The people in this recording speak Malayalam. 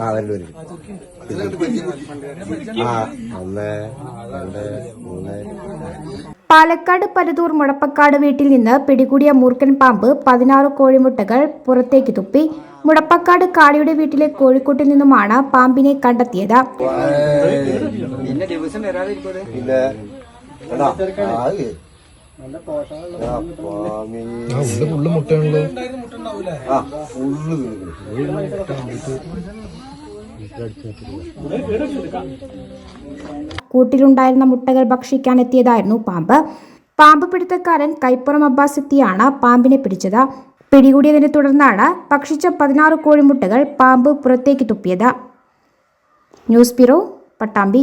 ആ വരണ്ടൂര് ആ ഒന്ന് രണ്ട് മൂന്ന്. പാലക്കാട് പരതൂർ മുടപ്പക്കാട് വീട്ടിൽ നിന്ന് പിടികൂടിയ മൂർക്കൻ പാമ്പ് പതിനാറ് കോഴിമുട്ടകൾ പുറത്തേക്ക് തുപ്പി. മുടപ്പക്കാട് കാളിയുടെ വീട്ടിലെ കോഴിക്കോട്ടിൽ നിന്നുമാണ് പാമ്പിനെ കണ്ടെത്തിയത്. പിന്നെ എടാ, ആകെ. ആ, ഫുള്ള്. കൂട്ടിലുണ്ടായിരുന്ന മുട്ടകൾ ഭക്ഷിക്കാൻ എത്തിയതായിരുന്നു പാമ്പ്. പാമ്പ് പിടുത്തക്കാരൻ കൈപ്പുറം അബ്ബാസ് എത്തിയാണ് പാമ്പിനെ പിടിച്ചത്. പിടികൂടിയതിനെ തുടർന്നാണ് ഭക്ഷിച്ച പതിനാറ് കോഴിമുട്ടകൾ പാമ്പ് പുറത്തേക്ക് തുപ്പിയത്. News bureau Pattambi.